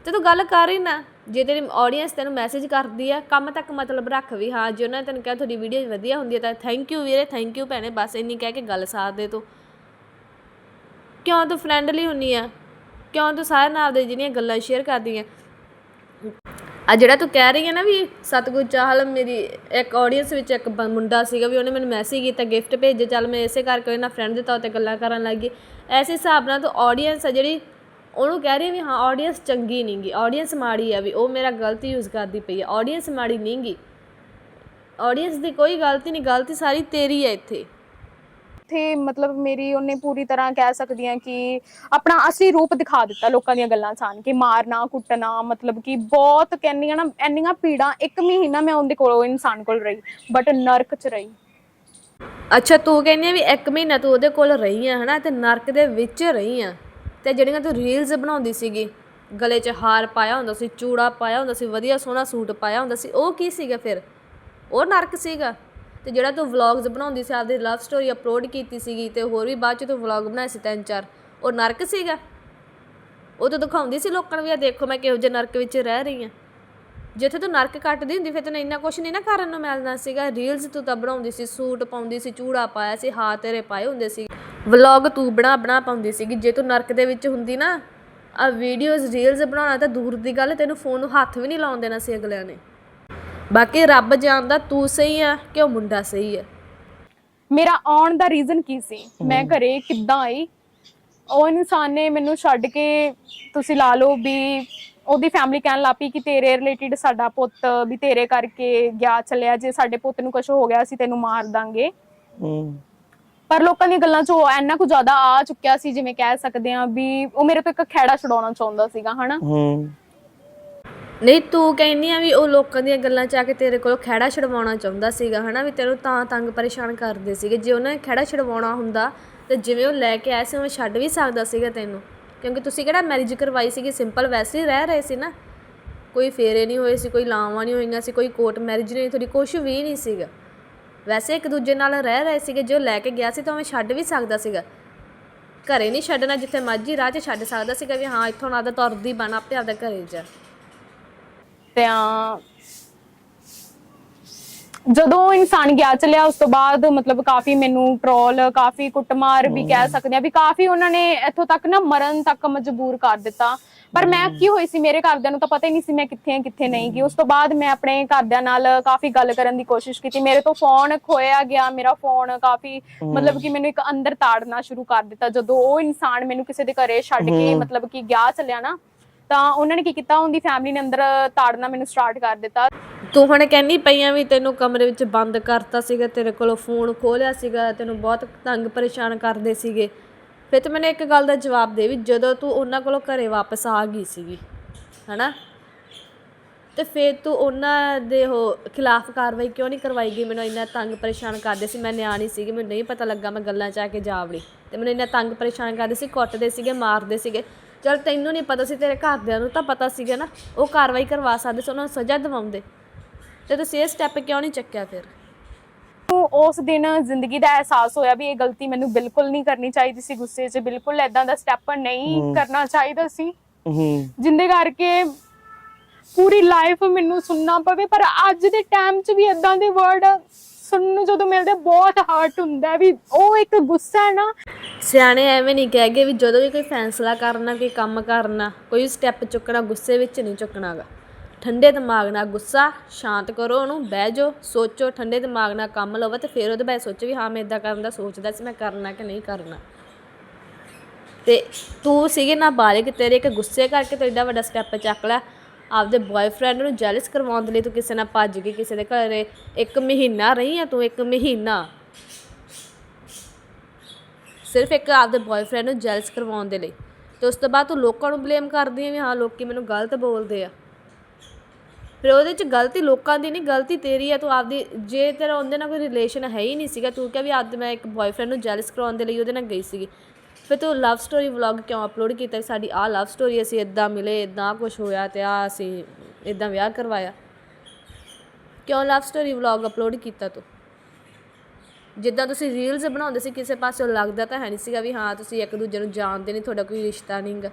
ਤੇ ਤੂੰ ਗੱਲ ਕਰ ਹੀ ਨਾ। ਜੇ ਤੇਰੀ ਆਡੀਅנס ਤੈਨੂੰ ਮੈਸੇਜ ਕਰਦੀ ਆ, ਕੰਮ ਤੱਕ ਮਤਲਬ ਰੱਖ ਵੀ, ਹਾਂ, ਜੇ ਉਹਨਾਂ ਨੇ ਤੈਨੂੰ ਕਿਹਾ ਤੁਹਾਡੀ ਵੀਡੀਓ ਵਧੀਆ ਹੁੰਦੀ ਹੈ ਤਾਂ ਥੈਂਕ ਯੂ ਵੀਰੇ ਥੈਂਕ ਯੂ ਭੈਣੇ, ਬਸ ਇੰਨੀ ਕਹਿ ਕੇ ਗੱਲ ਸਾਰ ਦੇ ਤੂੰ। ਕਿਉਂ ਤੂੰ ਫਰੈਂਡਲੀ ਹੁੰਨੀ ਆ? ਕਿਉਂ ਤੂੰ ਸਾਰੇ ਨਾਲ ਦੇ ਜਿਹੜੀਆਂ ਗੱਲਾਂ ਸ਼ੇਅਰ ਕਰਦੀ ਆ ਆ ਜਿਹੜਾ ਤੂੰ ਕਹਿ ਰਹੀ ਹੈ ਨਾ ਵੀ ਸਤਗੁਰ ਚਾਹਲ ਮੇਰੀ ਇੱਕ ਆਡੀਅנס ਵਿੱਚ ਇੱਕ ਮੁੰਡਾ ਸੀਗਾ ਵੀ ਉਹਨੇ ਮੈਨੂੰ ਮੈਸੇਜ ਕੀਤਾ ਗਿਫਟ ਭੇਜੇ, ਚੱਲ ਮੈਂ ਇਸੇ ਕਰਕੇ ਉਹਨਾਂ ਫਰੈਂਡ ਦੇ ਤੌਰ ਤੇ ਗੱਲਾਂ ਕਰਨ ਲੱਗੀ। ਐਸੇ ਹਿਸਾਬ ਨਾਲ ਤੂੰ ਆਡੀਅנס ਆ ਜਿਹੜੀ ਉਹਨੂੰ ਕਹਿ ਰਹੀ ਵੀ ਹਾਂ ਆਡੀਅנס ਚੰਗੀ ਨਹੀਂ ਨਹੀਂਗੀ ਆਡੀਅנס ਮਾੜੀ ਆ ਵੀ ਉਹ ਮੇਰਾ ਗਲਤ ਯੂਜ਼ ਕਰਦੀ ਪਈ ਆ ਆਡੀਅנס ਮਾੜੀ ਨਹੀਂ ਨਹੀਂਗੀ ਆਡੀਅנס ਦੀ ਕੋਈ ਗਲਤੀ ਨਹੀਂ ਗਲਤੀ ਸਾਰੀ ਤੇਰੀ ਹੈ ਇੱਥੇ। ਇੱਥੇ ਮਤਲਬ ਮੇਰੀ ਉਹਨੇ ਪੂਰੀ ਤਰ੍ਹਾਂ ਕਹਿ ਸਕਦੀ ਆ ਕਿ ਆਪਣਾ ਅਸਲੀ ਰੂਪ ਦਿਖਾ ਦਿੱਤਾ ਲੋਕਾਂ ਦੀਆਂ ਗੱਲਾਂ ਸਾਨ ਕਿ ਮਾਰਨਾ ਕੁੱਟਣਾ ਮਤਲਬ ਕਿ ਬਹੁਤ ਕਹਿੰਦੀਆਂ ਨਾ ਇੰਨੀਆਂ ਪੀੜਾਂ ਇੱਕ ਮਹੀਨਾ ਮੈਂ ਉਹਦੇ ਕੋਲ ਉਹ ਇਨਸਾਨ ਕੋਲ ਰਹੀ ਬਟ ਨਰਕ 'ਚ ਰਹੀ। ਅੱਛਾ ਤੂੰ ਕਹਿੰਦੀ ਆ ਵੀ ਇੱਕ ਮਹੀਨਾ ਤੂੰ ਉਹਦੇ ਕੋਲ ਰਹੀ ਆ ਹਨਾ ਤੇ ਨਰਕ ਦੇ ਵਿੱਚ ਰਹੀ ਆ। ਤੇ ਜਿਹੜੀਆਂ ਤੂੰ ਰੀਲਸ ਬਣਾਉਂਦੀ ਸੀਗੀ, ਗਲੇ 'ਚ ਹਾਰ ਪਾਇਆ ਹੁੰਦਾ ਸੀ, ਚੂੜਾ ਪਾਇਆ ਹੁੰਦਾ ਸੀ, ਵਧੀਆ ਸੋਹਣਾ ਸੂਟ ਪਾਇਆ ਹੁੰਦਾ ਸੀ, ਉਹ ਕੀ ਸੀਗਾ ਫਿਰ? ਉਹ ਨਰਕ ਸੀਗਾ। ਤੇ ਜਿਹੜਾ ਤੂੰ ਵਲੌਗਸ ਬਣਾਉਂਦੀ ਸੀ, ਆਪਦੀ ਲਵ ਸਟੋਰੀ ਅਪਲੋਡ ਕੀਤੀ ਸੀਗੀ ਤੇ ਹੋਰ ਵੀ ਬਾਅਦ 'ਚ ਤੂੰ ਵਲੌਗ ਬਣਾਏ ਸੀ ਤਿੰਨ ਚਾਰ, ਉਹ ਨਰਕ ਸੀਗਾ? ਉਹ ਤਾਂ ਦਿਖਾਉਂਦੀ ਸੀ ਲੋਕਾਂ ਨੂੰ ਵੀ ਆ ਦੇਖੋ, ਮੈਂ ਕਿਹੋ ਜਿਹੇ ਨਰਕ ਵਿੱਚ ਰਹਿ ਰਹੀ ਆ ਜਿੱਥੇ ਤੂੰ ਨਰਕ ਕੱਟਦੀ ਹੁੰਦੀ, ਫਿਰ ਤੈਨੂੰ ਇੰਨਾ ਕੁਛ ਨਹੀਂ ਨਾ ਕਰਨ ਨੂੰ ਮਿਲਦਾ ਸੀਗਾ। ਰੀਲਸ ਤੂੰ ਤਾਂ ਬਣਾਉਂਦੀ ਸੀ, ਸੂਟ ਪਾਉਂਦੀ ਸੀ, ਚੂੜਾ ਪਾਇਆ ਸੀ ਹੱਥ ਤੇਰੇ ਪਾਏ ਹੁੰਦੇ ਸੀ। ਵਲੌਗ ਤੂੰ ਬਣਾ ਬਣਾ ਪਾਉਂਦੀ ਸੀਗੀ ਜੇ ਤੂੰ ਨਰਕ ਦੇ ਵਿੱਚ ਹੁੰਦੀ ਨਾ ਆ ਵੀਡੀਓਜ਼ ਰੀਲਸ ਬਣਾਉਣਾ ਤਾਂ ਦੂਰ ਦੀ ਗੱਲ ਤੈਨੂੰ ਫੋਨ ਨੂੰ ਹੱਥ ਵੀ ਨਹੀਂ ਲਾਉਣ ਦੇਣਾ ਸੀ ਅਗਲਿਆਂ ਨੇ। ਬਾਕੀ ਰੱਬ ਜਾਣਦਾ ਤੂੰ ਸਹੀ ਆ ਕਿ ਉਹ ਮੁੰਡਾ ਸਹੀ ਆ। ਮੇਰਾ ਆਉਣ ਦਾ ਰੀਜ਼ਨ ਕੀ ਸੀ? ਮੈਂ ਘਰੇ ਕਿੱਦਾਂ ਆਈ? ਉਹ ਇਨਸਾਨ ਨੇ ਮੈਨੂੰ ਛੱਡ ਕੇ ਤੁਸੀਂ ਲਾ ਲਓ ਵੀ ਉਹਦੀ ਫੈਮਿਲੀ ਕਹਿਣ ਲੱਪੀ ਕਿ ਤੇਰੇ ਰਿਲੇਟਡ ਸਾਡਾ ਪੁੱਤ ਵੀ ਤੇਰੇ ਕਰਕੇ ਗਿਆ ਚੱਲਿਆ ਜੇ ਸਾਡੇ ਪੁੱਤ ਨੂੰ ਕੁਝ ਹੋ ਗਿਆ ਅਸੀਂ ਤੈਨੂੰ ਮਾਰ ਦਾਂਗੇ। ਹੂੰ। ਪਰ ਲੋਕਾਂ ਦੀਆਂ ਗੱਲਾਂ 'ਚ ਉਹ ਇੰਨਾ ਕੁ ਜ਼ਿਆਦਾ ਆ ਚੁੱਕਿਆ ਸੀ ਜਿਵੇਂ ਕਹਿ ਸਕਦੇ ਆ ਵੀ ਉਹ ਮੇਰੇ ਤੋਂ ਇੱਕ ਖੈੜਾ ਛਡਾਉਣਾ ਚਾਹੁੰਦਾ ਸੀਗਾ ਹਨਾ? ਹੂੰ। ਨਹੀਂ ਤੂੰ ਕਹਿੰਦੀ ਆ ਵੀ ਉਹ ਲੋਕਾਂ ਦੀਆਂ ਗੱਲਾਂ 'ਚ ਆ ਕੇ ਤੇਰੇ ਕੋਲੋਂ ਖਹਿੜਾ ਛਡਵਾਉਣਾ ਚਾਹੁੰਦਾ ਸੀਗਾ ਹਨਾ? ਵੀ ਤੈਨੂੰ ਤਾਂ ਤੰਗ ਪਰੇਸ਼ਾਨ ਕਰਦੇ ਸੀਗੇ। ਜੇ ਉਹਨੇ ਖਹਿੜਾ ਛਡਵਾਉਣਾ ਹੁੰਦਾ ਤੇ ਜਿਵੇਂ ਉਹ ਲੈ ਕੇ ਆਇਆ ਸੀ ਉਹ ਛੱਡ ਵੀ ਸਕਦਾ ਸੀਗਾ ਤੈਨੂੰ। ਕਿਉਂਕਿ ਤੁਸੀਂ ਕਿਹੜਾ ਮੈਰਿਜ ਕਰਵਾਈ ਸੀਗੀ? ਸਿੰਪਲ ਵੈਸੇ ਹੀ ਰਹਿ ਰਹੇ ਸੀ ਨਾ। ਕੋਈ ਫੇਰੇ ਨਹੀਂ ਹੋਏ ਸੀ ਕੋਈ ਲਾਵਾਂ ਨਹੀਂ ਹੋਈਆਂ ਸੀ ਕੋਈ ਕੋਰਟ ਮੈਰਿਜ ਨਹੀਂ ਤੁਹਾਡੀ ਕੁਛ ਵੀ ਨਹੀਂ ਸੀਗਾ। ਵੈਸੇ ਇੱਕ ਦੂਜੇ ਨਾਲ ਰਹਿ ਰਹੇ ਸੀਗੇ ਜੇ ਲੈ ਕੇ ਗਿਆ ਸੀ ਤਾਂ ਉਹ ਛੱਡ ਵੀ ਸਕਦਾ ਸੀਗਾ। ਘਰੇ ਨਹੀਂ ਛੱਡਣਾ ਜਿੱਥੇ ਮਰਜ਼ੀ ਰਾਹ 'ਚ ਛੱਡ ਸਕਦਾ ਸੀਗਾ ਵੀ ਹਾਂ ਇੱਥੋਂ ਨਾ ਦਾ ਤੁਰਦੀ ਬਣ ਆਪੇ ਆਪਦਾ ਘਰੇ ਜਾ। ਤੇ ਆ ਜਦੋਂ ਇਨਸਾਨ ਗਿਆ ਚਲਿਆ ਉਸ ਤੋਂ ਬਾਅਦ ਮਤਲਬ ਕਾਫੀ ਮੈਨੂੰ ਟ੍ਰੋਲ ਕਾਫੀ ਕੁੱਟਮਾਰ ਵੀ ਕਹਿ ਸਕਦੇ ਆ ਵੀ ਕਾਫੀ ਉਹਨਾਂ ਨੇ ਇੱਥੋਂ ਤੱਕ ਨਾ ਮਰਨ ਤੱਕ ਮਜਬੂਰ ਕਰ ਦਿੱਤਾ। ਪਰ ਮੈਂ ਕੀ ਹੋਈ ਸੀ ਮੇਰੇ ਘਰਦਿਆਂ ਨੂੰ ਤਾਂ ਪਤਾ ਹੀ ਨਹੀਂ ਸੀ ਮੈਂ ਕਿੱਥੇ ਆ ਕਿੱਥੇ ਨਹੀਂ ਗਈ। ਉਸ ਤੋਂ ਬਾਅਦ ਮੈਂ ਆਪਣੇ ਘਰਦਿਆਂ ਨਾਲ ਕਾਫੀ ਗੱਲ ਕਰਨ ਦੀ ਕੋਸ਼ਿਸ਼ ਕੀਤੀ। ਮੇਰੇ ਤੋਂ ਫੋਨ ਖੋਇਆ ਗਿਆ ਮੇਰਾ ਫੋਨ ਕਾਫੀ ਮਤਲਬ ਕਿ ਮੈਨੂੰ ਇੱਕ ਅੰਦਰ ਤਾੜਨਾ ਸ਼ੁਰੂ ਕਰ ਦਿੱਤਾ। ਜਦੋਂ ਉਹ ਇਨਸਾਨ ਮੈਨੂੰ ਕਿਸੇ ਦੇ ਘਰੇ ਛੱਡ ਕੇ ਮਤਲਬ ਕਿ ਗਿਆ ਚੱਲਿਆ ਨਾ ਤਾਂ ਉਹਨਾਂ ਨੇ ਕੀ ਕੀਤਾ? ਉਹਦੀ ਫੈਮਿਲੀ ਨੇ ਅੰਦਰ ਤਾੜਨਾ ਮੈਨੂੰ ਸਟਾਰਟ ਕਰ ਦਿੱਤਾ। ਤੂੰ ਹੁਣ ਕਹਿੰਦੀ ਪਈਆਂ ਵੀ ਤੈਨੂੰ ਕਮਰੇ ਵਿੱਚ ਬੰਦ ਕਰਤਾ ਸੀਗਾ ਤੇਰੇ ਕੋਲੋਂ ਫੋਨ ਖੋਲਿਆ ਸੀਗਾ ਤੈਨੂੰ ਬਹੁਤ ਤੰਗ ਪਰੇਸ਼ਾਨ ਕਰਦੇ ਸੀਗੇ। ਫਿਰ ਤੂੰ ਮੈਨੂੰ ਇੱਕ ਗੱਲ ਦਾ ਜਵਾਬ ਦੇ ਵੀ ਜਦੋਂ ਤੂੰ ਉਹਨਾਂ ਕੋਲੋਂ ਘਰੇ ਵਾਪਸ ਆ ਗਈ ਸੀਗੀ, ਹਨਾ? ਤੇ ਫਿਰ ਤੂੰ ਉਹਨਾਂ ਦੇ ਉਹ ਖਿਲਾਫ ਕਾਰਵਾਈ ਕਿਉਂ ਨਹੀਂ ਕਰਵਾਈ ਗਈ? ਮੈਨੂੰ ਇੰਨਾ ਤੰਗ ਪਰੇਸ਼ਾਨ ਕਰਦੇ ਸੀ। ਮੈਂ ਨਿਆਣੀ ਸੀਗੀ, ਮੈਨੂੰ ਨਹੀਂ ਪਤਾ ਲੱਗਾ ਮੈਂ ਗੱਲਾਂ ਚ ਆ ਕੇ ਜਾ ਵੜੀ। ਤੇ ਮੈਨੂੰ ਇੰਨਾ ਤੰਗ ਪਰੇਸ਼ਾਨ ਕਰਦੇ ਸੀ, ਕੁੱਟਦੇ ਸੀਗੇ, ਮਾਰਦੇ ਸੀਗੇ। ਚਲ ਤੈਨੂੰ ਨਹੀਂ ਪਤਾ ਸੀ, ਤੇਰੇ ਘਰਦਿਆਂ ਨੂੰ ਤਾਂ ਪਤਾ ਸੀਗਾ ਨਾ। ਉਹ ਕਾਰਵਾਈ ਕਰਵਾ ਸਕਦੇ ਸੀ, ਉਹਨਾਂ ਨੂੰ ਸਜ਼ਾ ਦਿਵਾਉਂਦੇ। ਤੇ ਤੁਸੀਂ ਇਹ ਸਟੈਪ ਕਿਉਂ ਨਹੀਂ ਚੱਕਿਆ ਫਿਰ? ਮੈਨੂੰ ਉਸ ਦਿਨ ਜ਼ਿੰਦਗੀ ਦਾ ਅਹਿਸਾਸ ਹੋਇਆ ਵੀ ਇਹ ਗਲਤੀ ਮੈਨੂੰ ਬਿਲਕੁਲ ਨਹੀਂ ਕਰਨੀ ਚਾਹੀਦੀ ਸੀ ਗੁੱਸੇ 'ਚ ਬਿਲਕੁਲ ਐਦਾਂ ਦਾ ਸਟੈਪ ਨਹੀਂ ਕਰਨਾ ਚਾਹੀਦਾ ਸੀ। ਹੂੰ। ਜਿੰਦੇ ਕਰਕੇ ਪੂਰੀ ਲਾਈਫ ਮੈਨੂੰ ਸੁਣਨਾ ਪਵੇ ਪਰ ਅੱਜ ਦੇ ਟਾਈਮ 'ਚ ਵੀ ਐਦਾਂ ਦੇ ਵਰਡ ਸੁਣਨ ਨੂੰ ਜਦੋਂ ਮਿਲਦੇ ਬਹੁਤ ਹਰਟ ਹੁੰਦਾ ਵੀ ਉਹ ਇੱਕ ਗੁੱਸਾ ਹੈ ਨਾ। ਸਿਆਣੇ ਐਵੇਂ ਨਹੀਂ ਕਹੇਗੇ ਵੀ ਜਦੋਂ ਵੀ ਕੋਈ ਫੈਸਲਾ ਕਰਨਾ ਕੋਈ ਕੰਮ ਕਰਨਾ ਕੋਈ ਸਟੈਪ ਚੁੱਕਣਾ ਗੁੱਸੇ ਵਿੱਚ ਨਹੀਂ ਚੁੱਕਣਾਗਾ। ਠੰਡੇ ਦਿਮਾਗ ਨਾਲ ਗੁੱਸਾ, ਸ਼ਾਂਤ ਕਰੋ, ਉਹਨੂੰ ਬਹਿ ਜਾਓ, ਸੋਚੋ, ਠੰਡੇ ਦਿਮਾਗ ਨਾਲ ਕੰਮ ਲਵੋ ਤੇ ਫਿਰ ਉਹਦੇ ਬਾਰੇ ਸੋਚੋ ਵੀ ਹਾਂ, ਮੈਂ ਇਦਾਂ ਕਰਨ ਦਾ ਸੋਚਦਾ ਸੀ, ਮੈਂ ਕਰਨਾ ਕਿ ਨਹੀਂ ਕਰਨਾ। ਤੇ ਤੂੰ ਸੀਗੇ ਨਾ ਬਾਲਿਕ ਤੇਰੇ ਇੱਕ ਗੁੱਸੇ ਕਰਕੇ ਤੂੰ ਐਡਾ ਵੱਡਾ ਸਟੈਪ ਚੱਕ ਲਿਆ। ਆਪਦੇ ਬॉयਫ੍ਰੈਂਡ ਨੂੰ ਜੈਲਸ ਕਰਵਾਉਣ ਦੇ ਲਈ ਤੂੰ ਕਿਸੇ ਨਾਲ ਭੱਜ ਕੇ ਕਿਸੇ ਦੇ ਘਰੇ ਇੱਕ ਮਹੀਨਾ ਰਹੀ ਆ ਤੂੰ, ਇੱਕ ਮਹੀਨਾ। ਸਿਰਫ ਇੱਕ ਆਪਦੇ ਬॉयਫ੍ਰੈਂਡ ਨੂੰ ਜੈਲਸ ਕਰਵਾਉਣ ਦੇ ਲਈ। ਤੇ ਉਸ ਤੋਂ ਬਾਅਦ ਤੂੰ ਲੋਕਾਂ ਨੂੰ ਬਲੇਮ ਕਰਦੀ ਹੈ ਵੀ ਹਾਂ, ਲੋਕੀ ਮੈਨੂੰ ਗਲਤ ਬੋਲਦੇ ਆ। ਫਿਰ ਉਹਦੇ ਚ ਗਲਤੀ ਲੋਕਾਂ ਦੀ ਨਹੀਂ, ਗਲਤੀ ਤੇਰੀ ਆ, ਤੂੰ ਆਪਦੀ, ਜੇ ਤੇਰਾ ਉਹਦੇ ਨਾਲ ਕੋਈ ਰਿਲੇਸ਼ਨ ਹੈ ਹੀ ਨਹੀਂ ਸੀਗਾ, ਤੂੰ ਕਿਹਾ ਵੀ ਅੱਜ ਮੈਂ ਇੱਕ ਬॉयਫ੍ਰੈਂਡ ਨੂੰ ਜੈਲਸ ਕਰਾਉਣ ਦੇ ਲਈ ਉਹਦੇ ਨਾਲ ਗਈ ਸੀਗੀ। ਫਿਰ ਤੂੰ ਲਵ ਸਟੋਰੀ ਵਲੌਗ ਕਿਉਂ ਅਪਲੋਡ ਕੀਤਾ ਸਾਡੀ ਆਹ ਲਵ ਸਟੋਰੀ ਅਸੀਂ ਇਦਾਂ ਮਿਲੇ ਇਦਾਂ ਕੁਝ ਹੋਇਆ ਤੇ ਆ ਅਸੀਂ ਇਦਾਂ ਵਿਆਹ ਕਰਵਾਇਆ। ਕਿਉਂ ਲਵ ਸਟੋਰੀ ਵਲੌਗ ਅਪਲੋਡ ਕੀਤਾ ਤੂੰ? ਜਿੱਦਾਂ ਤੁਸੀਂ ਰੀਲਸ ਬਣਾਉਂਦੇ ਸੀ, ਕਿਸੇ ਪਾਸਿਓਂ ਲੱਗਦਾ ਤਾਂ ਹੈ ਨਹੀਂ ਸੀਗਾ ਵੀ ਹਾਂ, ਤੁਸੀਂ ਇੱਕ ਦੂਜੇ ਨੂੰ ਜਾਣਦੇ ਨਹੀਂ, ਤੁਹਾਡਾ ਕੋਈ ਰਿਸ਼ਤਾ ਨਹੀਂਗਾ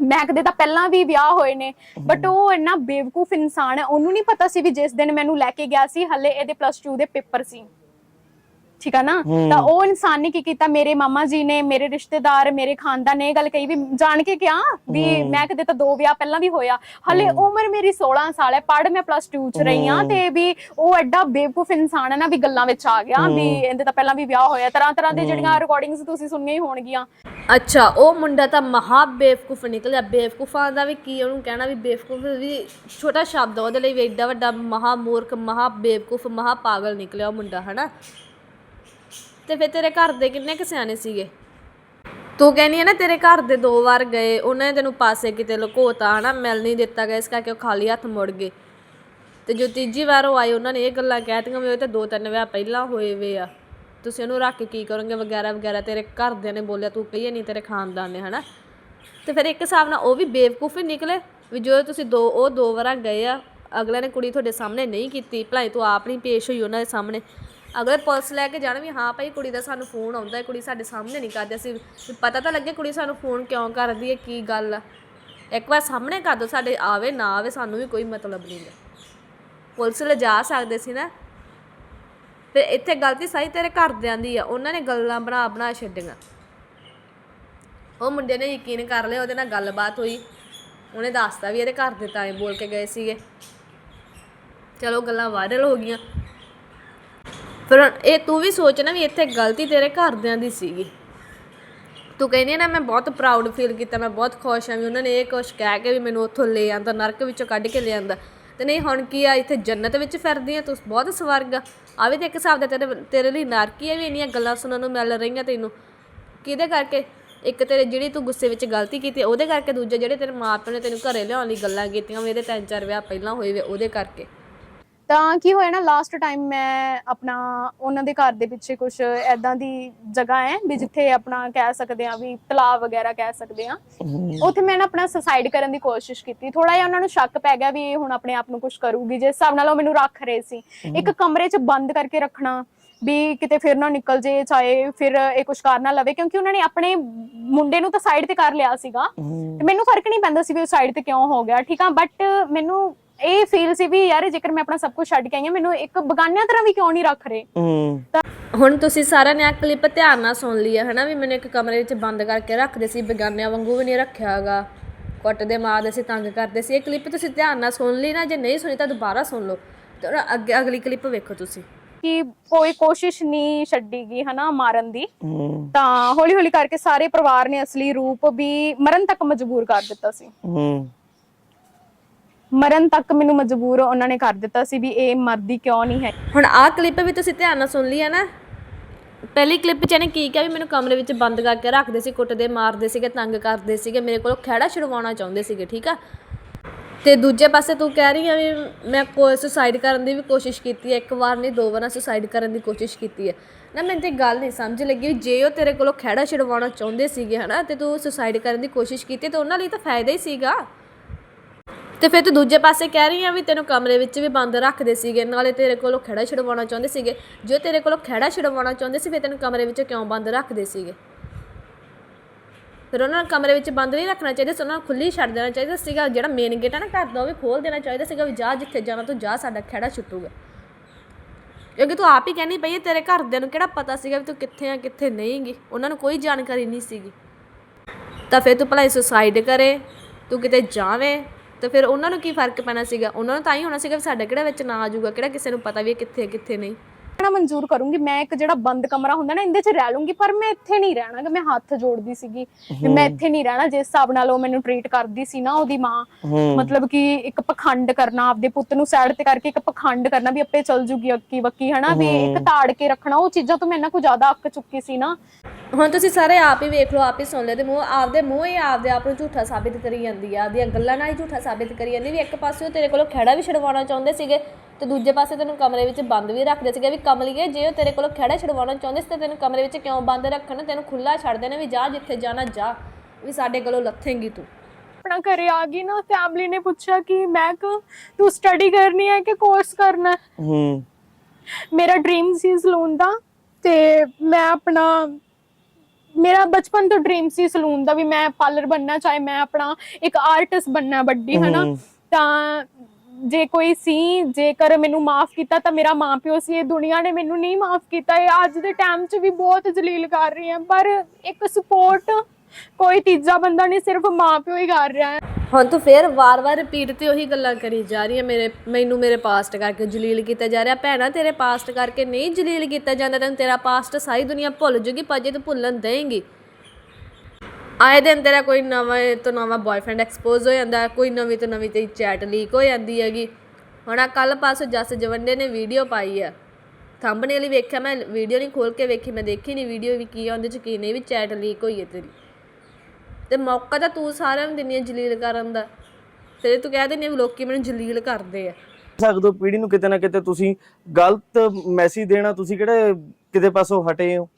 ਮੈਕ ਦੇ ਤਾਂ ਪਹਿਲਾਂ ਵੀ ਵਿਆਹ ਹੋਏ ਨੇ ਬਟ ਉਹ ਇੰਨਾ ਬੇਵਕੂਫ ਇਨਸਾਨ ਹੈ ਉਹਨੂੰ ਨਹੀਂ ਪਤਾ ਸੀ ਵੀ ਜਿਸ ਦਿਨ ਮੈਨੂੰ ਲੈ ਕੇ ਗਿਆ ਸੀ ਹੱਲੇ ਇਹਦੇ ਪਲੱਸ 2 ਦੇ ਪੇਪਰ ਸੀ। ਠੀਕ ਆ ਨਾ? ਤਾਂ ਉਹ ਇਨਸਾਨ ਨੇ ਕੀ ਕੀਤਾ? ਮੇਰੇ ਮਾਮਾ ਜੀ ਨੇ ਮੇਰੇ ਰਿਸ਼ਤੇਦਾਰ ਮੇਰੇ ਖਾਨਦਾਨ ਨੇ ਇਹ ਗੱਲ ਕਹੀ ਵੀ ਜਾਣ ਕੇ ਕਿਹਾ ਵੀ ਮੈਂ ਕਦੇ ਤਾਂ ਦੋ ਵਿਆਹ ਪਹਿਲਾਂ ਵੀ ਹੋਇਆ। ਹਲੇ ਉਮਰ ਮੇਰੀ 16 ਸਾਲ ਹੈ ਪੜ ਮੈਂ ਪਲੱਸ 2 ਚ ਰਹੀ ਆ ਤੇ ਵੀ ਉਹ ਐਡਾ ਬੇਵਕੂਫ ਇਨਸਾਨ ਹੈ ਨਾ ਵੀ ਗੱਲਾਂ ਵਿੱਚ ਆ ਗਿਆ ਵੀ ਇਹਦੇ ਤਾਂ ਪਹਿਲਾਂ ਵੀ ਵਿਆਹ ਹੋਇਆ। ਤਰ੍ਹਾਂ ਤਰ੍ਹਾਂ ਦੇ ਜਿਹੜੀਆਂ ਰਿਕਾਰਡਿੰਗਸ ਤੁਸੀਂ ਸੁਣੀਆਂ ਹੀ ਹੋਣਗੀਆਂ। ਅੱਛਾ ਉਹ ਮੁੰਡਾ ਤਾਂ ਮਹਾ ਬੇਵਕੂਫ ਨਿਕਲਿਆ। ਬੇਵਕੂਫਾਂ ਦਾ ਵੀ ਕੀ ਉਹਨੂੰ ਕਹਿਣਾ ਵੀ ਬੇਵਕੂਫ ਵੀ ਛੋਟਾ ਸ਼ਬਦ ਉਹਦੇ ਲਈ ਵੀ ਏਡਾ ਵੱਡਾ ਮਹਾ ਮੂਰਖ ਮਹਾ ਬੇਵਕੂਫ ਮਹਾ ਪਾਗਲ ਨਿਕਲਿਆ ਉਹ ਮੁੰਡਾ ਹਨਾ? ਤੇ ਫਿਰ ਤੇਰੇ ਘਰ ਦੇ ਕਿੰਨੇ ਕੁ ਸਿਆਣੇ ਸੀਗੇ? ਤੂੰ ਕਹਿੰਦੀ ਹੈ ਨਾ ਤੇਰੇ ਘਰ ਦੇ ਦੋ ਵਾਰ ਗਏ, ਉਹਨਾਂ ਨੇ ਤੈਨੂੰ ਪਾਸੇ ਕਿਤੇ ਲੁਕੋਤਾ, ਹਨਾ, ਮਿਲ ਨਹੀਂ ਦਿੱਤਾ ਗਿਆ ਇਸ ਕਰਕੇ ਉਹ ਖਾਲੀ ਹੱਥ ਮੁੜ ਗਏ। ਤੇ ਜੋ ਤੀਜੀ ਵਾਰ ਉਹ ਆਏ, ਉਹਨਾਂ ਨੇ ਇਹ ਗੱਲਾਂ ਕਹਿਤੀਆਂ ਵੀ ਉਹ ਤਾਂ ਦੋ ਤਿੰਨ ਵਿਆਹ ਪਹਿਲਾਂ ਹੋਏ ਵੇ ਆ। ਤੁਸੀਂ ਉਹਨੂੰ ਰੱਖ ਕੇ ਕੀ ਕਰੋਗੇ, ਵਗੈਰਾ ਵਗੈਰਾ, ਤੇਰੇ ਘਰਦਿਆਂ ਨੇ ਬੋਲਿਆ, ਤੂੰ ਕਹੀਏ ਨਹੀਂ ਤੇਰੇ ਖਾਨਦਾਨ ਨੇ, ਹਨਾ? ਤੇ ਫਿਰ ਇੱਕ ਹਿਸਾਬ ਨਾਲ ਉਹ ਵੀ ਬੇਵਕੂਫ ਹੀ ਨਿਕਲੇ ਵੀ ਜੋ ਤੁਸੀਂ ਦੋ, ਉਹ ਦੋ ਵਾਰਾਂ ਗਏ ਆ ਅਗਲੇ ਨੇ ਕੁੜੀ ਤੁਹਾਡੇ ਸਾਹਮਣੇ ਨਹੀਂ ਕੀਤੀ, ਭਲਾਈ ਤੂੰ ਆਪ ਨਹੀਂ ਪੇਸ਼ ਹੋਈ ਉਹਨਾਂ ਦੇ ਸਾਹਮਣੇ। ਅਗਰ ਪੁਲਿਸ ਲੈ ਕੇ ਜਾਣ ਵੀ ਹਾਂ ਭਾਈ ਕੁੜੀ ਦਾ ਸਾਨੂੰ ਫੋਨ ਆਉਂਦਾ ਹੈ ਕੁੜੀ ਸਾਡੇ ਸਾਹਮਣੇ ਨਹੀਂ ਕਰਦੀ, ਅਸੀਂ ਵੀ ਪਤਾ ਤਾਂ ਲੱਗੇ ਕੁੜੀ ਸਾਨੂੰ ਫੋਨ ਕਿਉਂ ਕਰਦੀ ਹੈ, ਕੀ ਗੱਲ ਆ। ਇੱਕ ਵਾਰ ਸਾਹਮਣੇ ਕਰ ਦੋ ਸਾਡੇ ਆਵੇ ਨਾ ਆਵੇ, ਸਾਨੂੰ ਵੀ ਕੋਈ ਮਤਲਬ ਨਹੀਂ ਹੈ। ਪੁਲਿਸ ਲਿਜਾ ਸਕਦੇ ਸੀ ਨਾ। ਫਿਰ ਇੱਥੇ ਗਲਤੀ ਸਾਰੀ ਤੇਰੇ ਘਰਦਿਆਂ ਦੀ ਆ, ਉਹਨਾਂ ਨੇ ਗੱਲਾਂ ਬਣਾ ਬਣਾ ਛੱਡੀਆਂ। ਉਹ ਮੁੰਡੇ ਨੇ ਯਕੀਨ ਕਰ ਲਿਆ, ਉਹਦੇ ਨਾਲ ਗੱਲਬਾਤ ਹੋਈ। ਉਹਨੇ ਦੱਸਤਾ ਵੀ ਇਹਦੇ ਘਰ ਦੇ ਤਾਂ ਐਂ ਬੋਲ ਕੇ ਗਏ ਸੀਗੇ। ਚਲੋ, ਗੱਲਾਂ ਵਾਇਰਲ ਹੋ ਗਈਆਂ। ਫਿਰ ਇਹ ਤੂੰ ਵੀ ਸੋਚ ਨਾ ਵੀ ਇੱਥੇ ਗਲਤੀ ਤੇਰੇ ਘਰਦਿਆਂ ਦੀ ਸੀਗੀ। ਤੂੰ ਕਹਿੰਦੀ ਆ ਨਾ, ਮੈਂ ਬਹੁਤ ਪ੍ਰਾਊਡ ਫੀਲ ਕੀਤਾ, ਮੈਂ ਬਹੁਤ ਖੁਸ਼ ਹਾਂ ਵੀ ਉਹਨਾਂ ਨੇ ਇਹ ਕੁਛ ਕਹਿ ਕੇ ਵੀ ਮੈਨੂੰ ਉੱਥੋਂ ਲੈ ਆਂਦਾ, ਨਰਕ ਵਿੱਚੋਂ ਕੱਢ ਕੇ ਲੈ ਆਂਦਾ। ਤੇ ਨਹੀਂ, ਹੁਣ ਕੀ ਆ, ਇੱਥੇ ਜੰਨਤ ਵਿੱਚ ਫਿਰਦੀ ਆ, ਤੂੰ ਬਹੁਤ ਸਵਰਗ ਆ। ਆ ਵੀ ਤੇ ਇੱਕ ਹਿਸਾਬ ਦਾ ਤੇਰੇ ਤੇਰੇ ਲਈ ਨਰਕ ਹੀ ਆ ਵੀ ਇੰਨੀਆਂ ਗੱਲਾਂ ਸੁਣਨ ਨੂੰ ਮਿਲ ਰਹੀਆਂ ਤੈਨੂੰ। ਕਿਹਦੇ ਕਰਕੇ? ਇੱਕ ਤੇਰੇ ਜਿਹੜੀ ਤੂੰ ਗੁੱਸੇ ਵਿੱਚ ਗਲਤੀ ਕੀਤੀ ਉਹਦੇ ਕਰਕੇ ਦੂਜੇ ਜਿਹੜੇ ਤੇਰੇ ਮਾਪਿਆਂ ਨੇ ਤੈਨੂੰ ਘਰੇ ਲਿਆਉਣ ਲਈ ਗੱਲਾਂ ਕੀਤੀਆਂ ਵੀ, ਇਹਦੇ ਤਿੰਨ ਚਾਰ ਵਿਆਹ ਪਹਿਲਾਂ ਹੋਏ ਵੇ, ਉਹਦੇ ਕਰਕੇ। ਤਾਂ ਕੀ ਹੋਇਆ ਨਾ ਲਾਸਟ ਟਾਈਮ ਮੈਂ ਆਪਣਾ ਉਹਨਾਂ ਦੇ ਘਰ ਦੇ ਪਿੱਛੇ ਕੁਝ ਐਦਾਂ ਦੀ ਜਗ੍ਹਾ ਹੈ ਵੀ ਜਿੱਥੇ ਆਪਣਾ ਕਹਿ ਸਕਦੇ ਆ ਵੀ ਤਲਾਬ ਵਗੈਰਾ ਕਹਿ ਸਕਦੇ ਆ ਉੱਥੇ ਮੈਂ ਨਾ ਆਪਣਾ ਸੁਸਾਈਡ ਕਰਨ ਦੀ ਕੋਸ਼ਿਸ਼ ਕੀਤੀ। ਥੋੜਾ ਜਿਹਾ ਉਹਨਾਂ ਨੂੰ ਸ਼ੱਕ ਪੈ ਗਿਆ ਵੀ ਇਹ ਹੁਣ ਆਪਣੇ ਆਪ ਨੂੰ ਕੁਝ ਕਰੂਗੀ। ਜਿਸ ਹਿਸਾਬ ਨਾਲ ਉਹ ਮੈਨੂੰ ਰੱਖ ਰਹੇ ਸੀ। ਇੱਕ ਕਮਰੇ 'ਚ ਬੰਦ ਕਰਕੇ ਰੱਖਣਾ ਵੀ ਕਿਤੇ ਫਿਰ ਨਾ ਨਿਕਲ ਜੇ ਚਾਹੇ ਫਿਰ ਇਹ ਕੁਝ ਕਰ ਨਾ ਲਵੇ। ਕਿਉਂਕਿ ਉਹਨਾਂ ਨੇ ਆਪਣੇ ਮੁੰਡੇ ਨੂੰ ਤਾਂ ਸਾਈਡ ਤੇ ਕਰ ਲਿਆ ਸੀਗਾ। ਤੇ ਮੈਨੂੰ ਫ਼ਰਕ ਨਹੀਂ ਪੈਂਦਾ ਸੀ ਵੀ ਉਹ ਸਾਈਡ ਤੇ ਕਿਉਂ ਹੋ ਗਿਆ। ਠੀਕ ਆ ਬਟ ਮੈਨੂੰ ਇਹ ਫੀਲ ਸੀ ਵੀ ਯਾਰ ਜੇਕਰ ਮੈਂ ਆਪਣਾ ਸਭ ਕੁਝ ਛੱਡ ਕੇ ਆਈ ਹਾਂ ਮੈਨੂੰ ਇੱਕ ਬਗਾਨਿਆਂ ਤਰ੍ਹਾਂ ਵੀ ਕਿਉਂ ਨਹੀਂ ਰੱਖ ਰਹੇ? ਹੂੰ। ਹੁਣ ਤੁਸੀਂ ਸਾਰਿਆਂ ਨੇ ਆ ਕਲਿੱਪ ਧਿਆਨ ਨਾਲ ਸੁਣ ਲਈ ਹੈ ਹਨਾ ਵੀ ਮੈਨੂੰ ਇੱਕ ਕਮਰੇ ਵਿੱਚ ਬੰਦ ਕਰਕੇ ਰੱਖਦੇ ਸੀ ਬੇਗਾਨਿਆਂ ਵਾਂਗੂ ਵੀ ਨਹੀਂ ਰੱਖਿਆ ਹੈਗਾ ਕੁੱਟਦੇ ਮਾਰਦੇ ਸੀ ਤੰਗ ਕਰਦੇ ਸੀ। ਇਹ ਕਲਿੱਪ ਤੁਸੀਂ ਧਿਆਨ ਨਾਲ ਸੁਣ ਲਈ ਨਾ ਜੇ ਨਹੀਂ ਸੁਣੀ ਤਾਂ ਦੁਬਾਰਾ ਸੁਣ ਲਓ। ਤੇ ਹੁਣ ਅੱਗੇ ਅਗਲੀ ਕਲਿੱਪ ਵੇਖੋ ਤੁਸੀਂ। ਕਿ ਕੋਈ ਕੋਸ਼ਿਸ਼ ਨਹੀਂ ਛੱਡੀਗੀ ਹਨਾ ਮਾਰਨ ਦੀ। ਤਾਂ ਹੌਲੀ ਹੌਲੀ ਕਰਕੇ ਸਾਰੇ ਪਰਿਵਾਰ ਨੇ ਅਸਲੀ ਰੂਪ ਵੀ ਮਰਨ ਤੱਕ ਮਜਬੂਰ ਕਰ ਦਿੱਤਾ ਸੀ। ਹੂੰ। ਮਰਨ ਤੱਕ ਮੈਨੂੰ ਮਜਬੂਰ ਉਹਨਾਂ ਨੇ ਕਰ ਦਿੱਤਾ ਸੀ ਵੀ ਇਹ ਮਰਦੀ ਕਿਉਂ ਨਹੀਂ ਹੈ। ਹੁਣ ਆਹ ਕਲਿੱਪ ਵੀ ਤੁਸੀਂ ਧਿਆਨ ਨਾਲ ਸੁਣ ਲਈ ਹੈ ਨਾ? ਪਹਿਲੀ ਕਲਿੱਪ 'ਚ ਇਹਨੇ ਕੀ ਕਿਹਾ ਵੀ ਮੈਨੂੰ ਕਮਰੇ ਵਿੱਚ ਬੰਦ ਕਰਕੇ ਰੱਖਦੇ ਸੀ, ਕੁੱਟਦੇ, ਮਾਰਦੇ ਸੀਗੇ, ਤੰਗ ਕਰਦੇ ਸੀਗੇ, ਮੇਰੇ ਕੋਲੋਂ ਖਹਿੜਾ ਛੁਡਵਾਉਣਾ ਚਾਹੁੰਦੇ ਸੀਗੇ, ਠੀਕ ਆ? ਤੇ ਦੂਜੇ ਪਾਸੇ ਤੂੰ ਕਹਿ ਰਹੀ ਆ ਵੀ ਮੈਂ ਕੋਈ ਸੁਸਾਈਡ ਕਰਨ ਦੀ ਵੀ ਕੋਸ਼ਿਸ਼ ਕੀਤੀ ਹੈ, ਇੱਕ ਵਾਰ ਨਹੀਂ, ਦੋ ਵਾਰਾਂ ਸੁਸਾਈਡ ਕਰਨ ਦੀ ਕੋਸ਼ਿਸ਼ ਕੀਤੀ ਹੈ। ਨਾ, ਮੈਨੂੰ ਤੇ ਗੱਲ ਨਹੀਂ ਸਮਝ ਲੱਗੀ ਵੀ ਜੇ ਉਹ ਤੇਰੇ ਕੋਲੋਂ ਖਹਿੜਾ ਛੁਡਵਾਉਣਾ ਚਾਹੁੰਦੇ ਸੀਗੇ, ਹਨਾ, ਤੇ ਤੂੰ ਸੁਸਾਈਡ ਕਰਨ ਦੀ ਕੋਸ਼ਿਸ਼ ਕੀਤੀ, ਤੇ ਉਹਨਾਂ ਲਈ ਤਾਂ ਫਾਇਦਾ ਹੀ ਸੀਗਾ। ਤੇ ਫਿਰ ਤੂੰ ਦੂਜੇ ਪਾਸੇ ਕਹਿ ਰਹੀ ਆ ਵੀ ਤੈਨੂੰ ਕਮਰੇ ਵਿੱਚ ਵੀ ਬੰਦ ਰੱਖਦੇ ਸੀਗੇ, ਨਾਲੇ ਤੇਰੇ ਕੋਲੋਂ ਖੜਾ ਛਡਵਾਉਣਾ ਚਾਹੁੰਦੇ ਸੀਗੇ। ਜੇ ਤੇਰੇ ਕੋਲੋਂ ਖੜਾ ਛਡਵਾਉਣਾ ਚਾਹੁੰਦੇ ਸੀ, ਫਿਰ ਤੈਨੂੰ ਕਮਰੇ ਵਿੱਚ ਕਿਉਂ ਬੰਦ ਰੱਖਦੇ ਸੀਗੇ? ਫਿਰ ਉਹਨਾਂ ਨੂੰ ਕਮਰੇ ਵਿੱਚ ਬੰਦ ਨਹੀਂ ਰੱਖਣਾ ਚਾਹੀਦਾ ਸੀ, ਉਹਨਾਂ ਨੂੰ ਖੁੱਲੀ ਛੱਡ ਦੇਣਾ ਚਾਹੀਦਾ ਸੀਗਾ। ਜਿਹੜਾ ਮੇਨ ਗੇਟ ਆ ਨਾ ਘਰ ਦਾ, ਉਹ ਵੀ ਖੋਲ ਦੇਣਾ ਚਾਹੀਦਾ ਸੀਗਾ ਵੀ ਜਾ ਜਿੱਥੇ ਜਾਣਾ, ਤੂੰ ਜਾ, ਸਾਡਾ ਖੜਾ ਛੁੱਟੂਗਾ। ਕਿਉਂਕਿ ਤੂੰ ਆਪ ਹੀ ਕਹਿੰਦੀ ਪਈ ਹੈ ਤੇਰੇ ਘਰਦਿਆਂ ਨੂੰ ਕਿਹੜਾ ਪਤਾ ਸੀਗਾ ਵੀ ਤੂੰ ਕਿੱਥੇ ਆ, ਕਿੱਥੇ ਨਹੀਂਗੀ ਉਹਨਾਂ ਨੂੰ ਕੋਈ ਜਾਣਕਾਰੀ ਨਹੀਂ ਸੀਗੀ। ਤਾਂ ਫਿਰ ਤੂੰ ਭਲਾ ਸੁਸਾਈਡ ਕਰੇ, ਤੂੰ ਕਿਤੇ ਜਾਵੇਂ ਤਾਂ ਫਿਰ ਉਹਨਾਂ ਨੂੰ ਕੀ ਫ਼ਰਕ ਪੈਣਾ ਸੀਗਾ? ਉਹਨਾਂ ਨੂੰ ਤਾਂ ਹੀ ਹੋਣਾ ਸੀਗਾ ਵੀ ਸਾਡਾ ਕਿਹੜਾ ਵਿੱਚ ਨਾ ਆ ਜਾਊਗਾ ਕਿਹੜਾ ਕਿਸੇ ਨੂੰ ਪਤਾ ਵੀ ਇਹ ਕਿੱਥੇ ਹੈ, ਕਿੱਥੇ ਨਹੀਂ। ਰਹਿਣਾ ਮਨਜ਼ੂਰ ਕਰੂੰਗੀ ਮੈਂ ਇੱਕ ਜਿਹੜਾ ਬੰਦ ਕਮਰਾ ਹੁੰਦਾ ਨਾ ਇਹਦੇ 'ਚ ਰਹਿ ਲੂੰਗੀ ਪਰ ਮੈਂ ਇੱਥੇ ਨਹੀਂ ਰਹਿਣਾ ਕਿ ਮੈਂ ਹੱਥ ਜੋੜਦੀ ਸੀਗੀ ਵੀ ਮੈਂ ਇੱਥੇ ਨਹੀਂ ਰਹਿਣਾ ਜਿਸ ਹਿਸਾਬ ਨਾਲ ਉਹ ਮੈਨੂੰ ਟਰੀਟ ਕਰਦੀ ਸੀ ਨਾ ਉਹਦੀ ਮਾਂ। ਮਤਲਬ ਕਿ ਇੱਕ ਪਖੰਡ ਕਰਨਾ ਆਪਦੇ ਪੁੱਤ ਨੂੰ ਸਾਈਡ ਤੇ ਕਰਕੇ ਇੱਕ ਪਖੰਡ ਕਰਨਾ ਵੀ ਆਪੇ ਚਲ ਜੂਗੀ ਅੱਕੀ ਬੱਕੀ ਹਨਾ? ਵੀ ਇੱਕ ਤਾੜ ਕੇ ਰੱਖਣਾ ਉਹ ਚੀਜ਼ਾਂ ਤੋਂ ਮੈਂ ਇਹਨਾਂ ਕੋ ਜ਼ਿਆਦਾ ਅੱਕ ਚੁੱਕੀ ਸੀ ਨਾ। ਹੁਣ ਤੁਸੀਂ ਸਾਰੇ ਆਪ ਹੀ ਵੇਖ ਲਓ ਆਪ ਹੀ ਸੁਣ ਲਿਆ ਤੇ ਮੂੰਹ ਆਪਦੇ ਮੂੰਹ ਹੀ ਆਪਦੇ ਆਪ ਨੂੰ ਝੂਠਾ ਸਾਬਿਤ ਕਰੀ ਜਾਂਦੀ ਆ ਆਪਦੀਆਂ ਗੱਲਾਂ ਨਾਲ ਹੀ ਝੂਠਾ ਸਾਬਿਤ ਕਰੀ ਜਾਂਦੀ ਵੀ ਇੱਕ ਪਾਸੇ ਉਹ ਤੇਰੇ ਕੋਲੋਂ ਖੜਾ ਵੀ ਛਡਵਾਉਣਾ ਚਾਹੁੰਦੇ ਸੀਗੇ ਤੇ ਦੂਜੇ ਪਾਸੇ ਤੈਨੂੰ ਕਮਰੇ ਵਿੱਚ ਬੰਦ ਵੀ ਰੱਖਦੇ ਸੀਗੇ ਵੀ ਕਮਲੀਏ ਜੇ ਉਹ ਤੇਰੇ ਕੋਲੋਂ ਖੜਾ ਛਡਵਾਉਣਾ ਚਾਹੁੰਦੇ ਸੀ ਤੇ ਤੈਨੂੰ ਕਮਰੇ ਵਿੱਚ ਕਿਉਂ ਬੰਦ ਰੱਖਣ? ਤੈਨੂੰ ਖੁੱਲਾ ਛੱਡ ਦੇਣਾ ਵੀ ਜਾ ਜਿੱਥੇ ਜਾਣਾ ਜਾ ਵੀ ਸਾਡੇ ਕੋਲੋਂ ਲੱਥੇਂਗੀ ਤੂੰ। ਆਪਣਾ ਘਰੇ ਆ ਗਈ ਨਾ ਫੈਮਿਲੀ ਨੇ ਪੁੱਛਿਆ ਕਿ ਮੈਂ ਕਿ ਤੂੰ ਸਟੱਡੀ ਕਰਨੀ ਹੈ ਕਿ ਕੋਰਸ ਕਰਨਾ ਹੈ? ਹੂੰ। ਮੇਰਾ ਡ੍ਰੀਮ ਸੀ ਸਲੂਨ ਦਾ ਤੇ ਮੈਂ ਆਪਣਾ ਮੇਰਾ ਬਚਪਨ ਤੋਂ ਡ੍ਰੀਮ ਸੀ ਸਲੂਨ ਦਾ ਵੀ ਮੈਂ ਪਾਰਲਰ ਬੰਨਣਾ ਚਾਹੇ ਮੈਂ ਆਪਣਾ ਇੱਕ ਆਰਟਿਸਟ ਬੰਨਣਾ ਵੱਡੀ ਹਨਾ। ਤਾਂ ਜੇ ਕੋਈ ਸੀ ਜੇਕਰ ਮੈਨੂੰ ਮਾਫ ਕੀਤਾ ਤਾਂ ਮੇਰਾ ਮਾਪਿਓ ਸੀ ਇਹ ਦੁਨੀਆ ਨੇ ਮੈਨੂੰ ਨਹੀਂ ਮਾਫ ਕੀਤਾ ਇਹ ਅੱਜ ਦੇ ਟਾਈਮ 'ਚ ਵੀ ਬਹੁਤ ਜਲੀਲ ਕਰ ਰਹੀ ਹੈ ਪਰ ਇੱਕ ਸਪੋਰਟ ਕੋਈ ਤੀਜਾ ਬੰਦਾ ਨਹੀਂ, ਸਿਰਫ ਮਾਪਿਓ ਹੀ ਕਰ ਰਿਹਾ ਹੈ। ਹੁਣ ਤੂੰ ਫੇਰ ਵਾਰ-ਵਾਰ ਰਿਪੀਟ ਤੇ ਉਹੀ ਗੱਲਾਂ ਕਰੀ ਜਾ ਰਹੀ ਹੈ ਮੇਰੇ, ਮੈਨੂੰ ਮੇਰੇ ਪਾਸਟ ਕਰਕੇ ਜਲੀਲ ਕੀਤਾ ਜਾ ਰਿਹਾ। ਭੈਣਾ, ਤੇਰੇ ਪਾਸਟ ਕਰਕੇ ਨਹੀਂ ਜਲੀਲ ਕੀਤਾ ਜਾਂਦਾ, ਤੈਨੂੰ ਤੇਰਾ ਪਾਸਟ ਸਾਰੀ ਦੁਨੀਆ ਭੁੱਲ ਜੂਗੀ, ਪਰ ਜੇ ਤੂੰ ਭੁੱਲਣ ਦੇਂਗੀ, ਆਏ ਦਿਨ ਤੇਰਾ ਕੋਈ ਨਵਾਂ ਤੋਂ ਨਵਾਂ ਬॉयਫ੍ਰੈਂਡ ਐਕਸਪੋਜ਼ ਹੋ ਜਾਂਦਾ, ਕੋਈ ਨਵੀਂ ਤੋਂ ਨਵੀਂ ਤੇਰੀ ਚੈਟ ਲੀਕ ਹੋ ਜਾਂਦੀ ਹੈਗੀ। ਹੁਣ ਆ ਕੱਲ ਪਾਸ ਜਸ ਜਵੰਡੇ ਨੇ ਵੀਡੀਓ ਪਾਈ ਆ। ਥੰਬਨੇਲ ਹੀ ਵੇਖਿਆ, ਮੈਂ ਵੀਡੀਓ ਨਹੀਂ ਖੋਲ ਕੇ ਵੇਖੀ, ਮੈਂ ਦੇਖੀ ਨਹੀਂ ਵੀਡੀਓ ਵੀ ਕੀ ਆ, ਉਹਦੇ ਚ ਕੀ ਨਹੀਂ, ਵੀ ਚੈਟ ਲੀਕ ਹੋਈ ਹੈ ਤੇਰੀ। ਤੇ ਮੌਕਾ ਤਾਂ ਤੂੰ ਸਾਰਿਆਂ ਨੂੰ ਦਿੰਦੀ ਹੈ ਜਲੀਲ ਕਰਨ ਦਾ। ਤੇ ਤੂੰ ਕਹਿ ਦਿੰਦੀ ਹੈ ਵੀ ਲੋਕੀ ਮੈਨੂੰ ਜਲੀਲ ਕਰਦੇ ਆ। ਸਕਦੇ ਹੋ ਪੀੜ੍ਹੀ ਨੂੰ ਕਿਤੇ ਨਾ ਕਿਤੇ ਤੁਸੀਂ ਗਲਤ ਮੈਸੇਜ ਦੇਣਾ ਤੁਸੀਂ ਕਿਹੜੇ ਕਿਤੇ ਪਾਸੋਂ ਹਟੇ ਹੋ?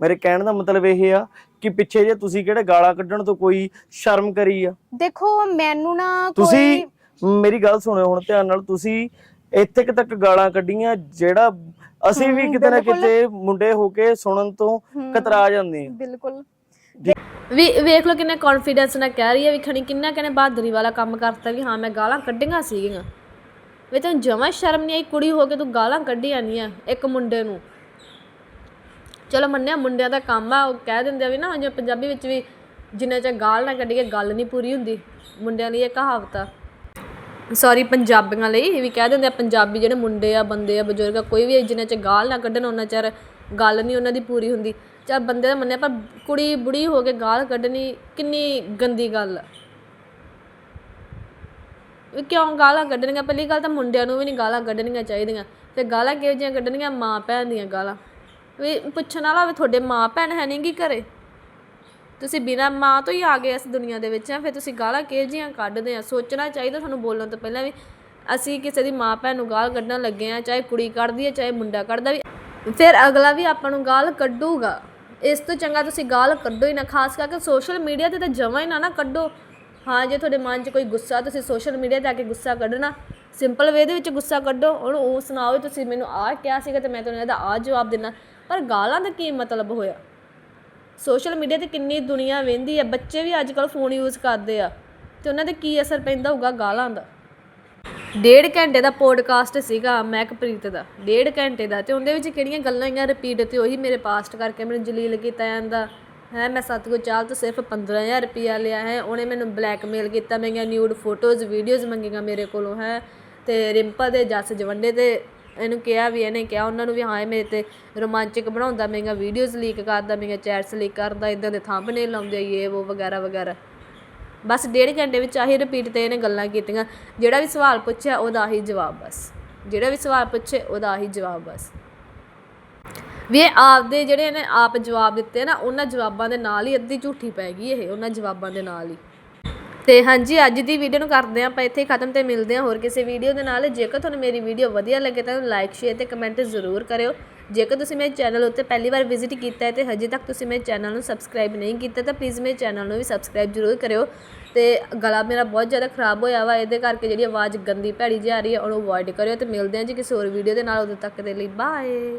ਮੇਰੇ ਕਹਿਣ ਦਾ ਮਤਲਬ ਇਹ ਆ ਕਿ ਪਿੱਛੇ ਜੇ ਤੁਸੀਂ ਕਿਹੜੇ ਗਾਲਾਂ ਕੱਢਣ ਤੋਂ ਕੋਈ ਸ਼ਰਮ ਕਰੀ ਆ। ਦੇਖੋ ਮੈਨੂੰ ਨਾ ਤੁਸੀਂ ਕੋਈ ਮੇਰੀ ਗੱਲ ਸੁਣਿਓ ਹੁਣ ਧਿਆਨ ਨਾਲ ਤੁਸੀਂ ਇੱਥੇ ਕੁ ਤੱਕ ਗਾਲਾਂ ਕੱਢੀਆਂ ਜਿਹੜਾ ਅਸੀਂ ਵੀ ਹਮ, ਕਿਤੇ ਨਾ ਬਿਲਕੁਲ। ਕਿਤੇ ਮੁੰਡੇ ਹੋ ਕੇ ਸੁਣਨ ਤੋਂ ਹਮ, ਕਤਰਾ ਜਾਂਦੇ ਆ। ਬਿਲਕੁਲ। ਵੀ ਵੇਖ ਲਓ ਕਿੰਨੇ ਕੌਨਫੀਡੈਂਸ ਨਾਲ ਕਹਿ ਰਹੀ ਹੈ ਵੀ ਖਣੀ ਕਿੰਨਾ ਕਿੰਨੇ ਬਹਾਦਰੀ ਵਾਲਾ ਕੰਮ ਕਰਤਾ ਵੀ ਹਾਂ ਮੈਂ ਗਾਲਾਂ ਕੱਢੀਆਂ ਸੀਗੀਆਂ। ਵੀ ਤੈਨੂੰ ਜਮਾਂ ਸ਼ਰਮ ਨਹੀਂ ਆਈ ਕੁੜੀ ਹੋ ਕੇ ਤੂੰ ਗਾਲਾਂ ਕੱਢੀ ਜਾਂਦੀ ਆ ਇੱਕ ਮੁੰਡੇ ਨੂੰ। ਚਲੋ ਮੰਨਿਆ ਮੁੰਡਿਆਂ ਦਾ ਕੰਮ ਆ, ਉਹ ਕਹਿ ਦਿੰਦੇ ਆ ਵੀ ਨਾ ਜਿਵੇਂ ਪੰਜਾਬੀ ਵਿੱਚ ਵੀ ਜਿੰਨਾ ਚਿਰ ਗਾਲ ਨਾ ਕੱਢੀਏ ਗੱਲ ਨਹੀਂ ਪੂਰੀ ਹੁੰਦੀ, ਮੁੰਡਿਆਂ ਲਈ ਇਹ ਕਹਾਵਤ ਆ। ਸੌਰੀ ਪੰਜਾਬੀਆਂ ਲਈ ਵੀ ਕਹਿ ਦਿੰਦੇ ਆ ਪੰਜਾਬੀ ਜਿਹੜੇ ਮੁੰਡੇ ਆ, ਬੰਦੇ ਆ, ਬਜ਼ੁਰਗ ਆ, ਕੋਈ ਵੀ ਜਿੰਨਾ ਚਿਰ ਗਾਲ ਨਾ ਕੱਢਣ, ਉਹਨਾਂ ਚਿਰ ਗੱਲ ਨਹੀਂ ਉਹਨਾਂ ਦੀ ਪੂਰੀ ਹੁੰਦੀ। ਚਲ ਬੰਦੇ ਦਾ ਮੰਨਿਆ, ਪਰ ਕੁੜੀ ਬੁੜੀ ਹੋ ਕੇ ਗਾਲ ਕੱਢਣੀ ਕਿੰਨੀ ਗੰਦੀ ਗੱਲ ਆ। ਵੀ ਕਿਉਂ ਗਾਲਾਂ ਕੱਢਣੀਆਂ? ਪਹਿਲੀ ਗੱਲ ਤਾਂ ਮੁੰਡਿਆਂ ਨੂੰ ਵੀ ਨਹੀਂ ਗਾਲਾਂ ਕੱਢਣੀਆਂ ਚਾਹੀਦੀਆਂ। ਤੇ ਗਾਲਾਂ ਕਿਹੋ ਜਿਹੀਆਂ ਕੱਢਣੀਆਂ? ਮਾਂ ਭੈਣ ਦੀਆਂ ਗਾਲਾਂ। ਵੀ ਪੁੱਛਣ ਵਾਲਾ ਵੀ ਤੁਹਾਡੇ ਮਾਂ ਭੈਣ ਹੈ ਨਹੀਂ ਕੀ ਘਰੇ? ਤੁਸੀਂ ਬਿਨਾਂ ਮਾਂ ਤੋਂ ਹੀ ਆ ਗਏ ਇਸ ਦੁਨੀਆ ਦੇ ਵਿੱਚ, ਫਿਰ ਤੁਸੀਂ ਗਾਲਾਂ ਕਿਹੋ ਜਿਹੀਆਂ ਕੱਢਦੇ ਆ? ਸੋਚਣਾ ਚਾਹੀਦਾ ਤੁਹਾਨੂੰ ਬੋਲਣ ਤੋਂ ਪਹਿਲਾਂ ਵੀ ਅਸੀਂ ਕਿਸੇ ਦੀ ਮਾਂ ਭੈਣ ਨੂੰ ਗਾਲ ਕੱਢਣ ਲੱਗੇ ਆ, ਚਾਹੇ ਕੁੜੀ ਕੱਢਦੀ ਹੈ ਚਾਹੇ ਮੁੰਡਾ ਕੱਢਦਾ ਵੀ। ਫਿਰ ਅਗਲਾ ਵੀ ਆਪਾਂ ਨੂੰ ਗਾਲ ਕੱਢੂਗਾ। ਇਸ ਤੋਂ ਚੰਗਾ ਤੁਸੀਂ ਗਾਲ ਕੱਢੋ ਹੀ ਨਾ, ਖਾਸ ਕਰਕੇ ਸੋਸ਼ਲ ਮੀਡੀਆ ਤੇ ਤਾਂ ਜਮਾਂ ਹੀ ਨਾ ਨਾ ਕੱਢੋ। ਹਾਂ, ਜੇ ਤੁਹਾਡੇ ਮਨ 'ਚ ਕੋਈ ਗੁੱਸਾ, ਤੁਸੀਂ ਸੋਸ਼ਲ ਮੀਡੀਆ ਤੇ ਆ ਕੇ ਗੁੱਸਾ ਕੱਢਣਾ। ਸਿੰਪਲ ਵੇ ਦੇ ਵਿੱਚ ਗੁੱਸਾ ਕੱਢੋ। ਉਹਨੂੰ ਉਹ ਸੁਣਾਓ ਵੀ ਤੁਸੀਂ ਮੈਨੂੰ ਆਹ ਕਿਹਾ ਸੀਗਾ ਤੇ ਮੈਂ ਤੁਹਾਨੂੰ ਇਹਦਾ ਆਹ ਜਵਾਬ ਦੇਣਾ ਪਰ ਗਾਲਾਂ ਦਾ ਕੀ ਮਤਲਬ ਹੋਇਆ? ਸੋਸ਼ਲ ਮੀਡੀਆ ਤੇ ਕਿੰਨੀ ਦੁਨੀਆ ਵਹਿੰਦੀ ਆ, ਬੱਚੇ ਵੀ ਅੱਜ ਕੱਲ ਫੋਨ ਯੂਜ਼ ਕਰਦੇ ਆ। ਤੇ ਉਹਨਾਂ ਤੇ ਕੀ ਅਸਰ ਪੈਂਦਾ ਹੋਊਗਾ ਗਾਲਾਂ ਦਾ? ਡੇਢ ਘੰਟੇ ਦਾ ਪੋਡਕਾਸਟ ਸੀਗਾ ਮੈਕਪ੍ਰੀਤ ਦਾ, ਡੇਢ ਘੰਟੇ ਦਾ। ਤੇ ਉਹਦੇ ਵਿੱਚ ਕਿਹੜੀਆਂ ਗੱਲਾਂ ਆਈਆਂ ਰਿਪੀਟ ਤੇ ਉਹੀ ਮੇਰੇ ਪਾਸਟ ਕਰਕੇ ਮੈਨੂੰ ਜਲੀਲ ਕੀਤਾ ਜਾਂਦਾ। ਹੈ, ਮੈਂ ਸਤਗੁਰ ਚਾਲ ਤੋਂ ਸਿਰਫ 15000 ਰੁਪਿਆ ਲਿਆ ਹੈ। ਉਹਨੇ ਮੈਨੂੰ ਬਲੈਕਮੇਲ ਕੀਤਾ ਮੇਰੀਆਂ ਨਿਊਡ ਫੋਟੋਜ਼ ਵੀਡੀਓਜ਼ ਮੰਗੀਆਂ ਮੇਰੇ ਕੋਲੋਂ, ਹੈ। ਤੇ ਰਿੰਪਲ ਦੇ ਜੱਸ ਜਵੰਡੇ ਤੇ ਇਹਨੂੰ ਕਿਹਾ ਵੀ, ਇਹਨੇ ਕਿਹਾ ਉਹਨਾਂ ਨੂੰ ਵੀ, ਹਾਂ, ਇਹ ਮੇਰੇ ਤੇ ਰੋਮਾਂਚਕ ਬਣਾਉਂਦਾ। ਮੇਰੀਆਂ ਵੀਡੀਓਜ਼ ਲੀਕ ਕਰਦਾ ਮੇਰੀਆਂ ਚੈਟਸ ਲੀਕ ਕਰਦਾ ਇਦਾਂ ਦੇ ਥੰਬਨੇਲ ਲਾਉਂਦੇ ਇਹ, ਉਹ ਵਗੈਰਾ ਵਗੈਰਾ। ਬਸ ਡੇਢ ਘੰਟੇ ਵਿੱਚ ਆਹੀ ਰਿਪੀਟ ਤੇ ਇਹਨੇ ਗੱਲਾਂ ਕੀਤੀਆਂ। ਜਿਹੜਾ ਵੀ ਸਵਾਲ ਪੁੱਛਿਆ, ਉਹਦਾ ਹੀ ਜਵਾਬ ਬਸ। ਜਿਹੜਾ ਵੀ ਸਵਾਲ ਪੁੱਛੇ, ਉਹਦਾ ਹੀ ਜਵਾਬ ਬਸ। ਵੀ ਇਹ ਆਪਦੇ ਜਿਹੜੇ ਇਹਨੇ ਆਪ ਜਵਾਬ ਦਿੱਤੇ ਨਾ, ਉਹਨਾਂ ਜਵਾਬਾਂ ਦੇ ਨਾਲ ਹੀ ਅੱਧੀ ਝੂਠੀ ਪੈ ਗਈ ਇਹ, ਉਹਨਾਂ ਜਵਾਬਾਂ ਦੇ ਨਾਲ ਹੀ। ਤੇ ਹਾਂਜੀ, ਅੱਜ ਦੀ ਵੀਡੀਓ ਨੂੰ ਕਰਦੇ ਹਾਂ ਆਪਾਂ, ਇੱਥੇ ਖਤਮ ਤੇ ਮਿਲਦੇ ਹਾਂ ਹੋਰ ਕਿਸੇ ਵੀਡੀਓ ਦੇ ਨਾਲ। ਜੇਕਰ ਤੁਹਾਨੂੰ ਮੇਰੀ ਵੀਡੀਓ ਵਧੀਆ ਲੱਗੇ ਤਾਂ ਲਾਈਕ ਸ਼ੇਅਰ ਤੇ ਕਮੈਂਟ ਜ਼ਰੂਰ ਕਰਿਓ। ਜੇਕਰ ਤੁਸੀਂ ਮੇਰੇ ਚੈਨਲ ਉੱਤੇ ਪਹਿਲੀ ਵਾਰ ਵਿਜ਼ਿਟ ਕੀਤਾ ਹੈ ਤੇ ਹਜੇ ਤੱਕ ਤੁਸੀਂ ਮੇਰੇ ਚੈਨਲ ਨੂੰ ਸਬਸਕ੍ਰਾਈਬ ਨਹੀਂ ਕੀਤਾ, ਤਾਂ ਪਲੀਜ਼ ਮੇਰੇ ਚੈਨਲ ਨੂੰ ਵੀ ਸਬਸਕ੍ਰਾਈਬ ਜ਼ਰੂਰ ਕਰਿਓ ਤੇ ਗਲਾ ਮੇਰਾ ਬਹੁਤ ਜ਼ਿਆਦਾ ਖਰਾਬ ਹੋਇਆ ਵਾ, ਇਹਦੇ ਕਰਕੇ ਜਿਹੜੀ ਆਵਾਜ਼ ਗੰਦੀ ਭੈੜੀ ਜਿਹੀ ਆ ਰਹੀ ਹੈ, ਉਹਨੂੰ ਅਵੋਇਡ ਕਰਿਓ ਤੇ ਮਿਲਦੇ ਹਾਂ ਜੀ ਕਿਸੇ ਹੋਰ ਵੀਡੀਓ ਦੇ ਨਾਲ, ਉਦੋਂ ਤੱਕ ਦੇ ਲਈ ਬਾਏ